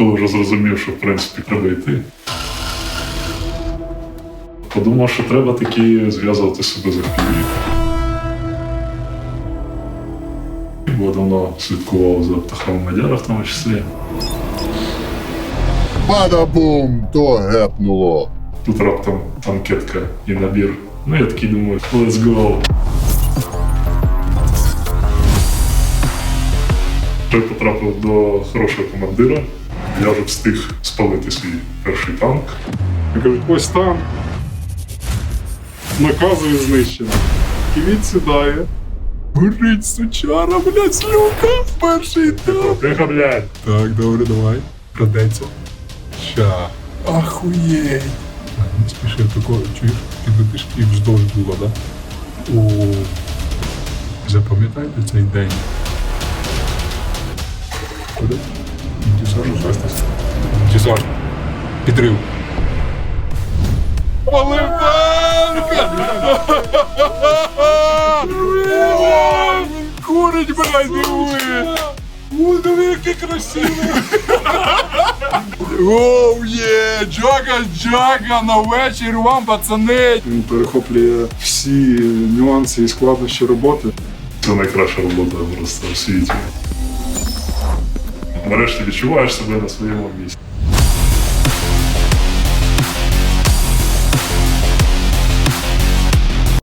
коли вже зрозумів, що в принципі треба йти. Подумав, що треба таки зв'язувати себе з FPV. Бо давно слідкував за птахом Мадяра в тому числі. Бада-бум, то гепнуло. Тут раптом анкетка і набір. Ну я такий думаю, let's go. Я потрапив до хорошого командира. Я вже встиг спалити свій перший танк. Я кажуть, ось там. Наказує знищено. І він сідає. Горить сучара, блядь, з люка. Перший етап. Тихо, блядь! Так, добре, давай. Крадеться. Ща. Ахуєть. Так, Не спіши такого, чуєш, підлетиш і вздовж була, да? О. Запам'ятайте цей день. Куди? Дісаж участись. Дісаж. Підрив. Поливанка! О, він Курить, блядь, диви! О, диви, який красивий! Оу, є! Джага, джага, на вечір вам, пацани! Він перехоплює всі нюанси і складнощі роботи. Це найкраща робота просто в світі. Нарешті відчуваєш себе на своєму місці.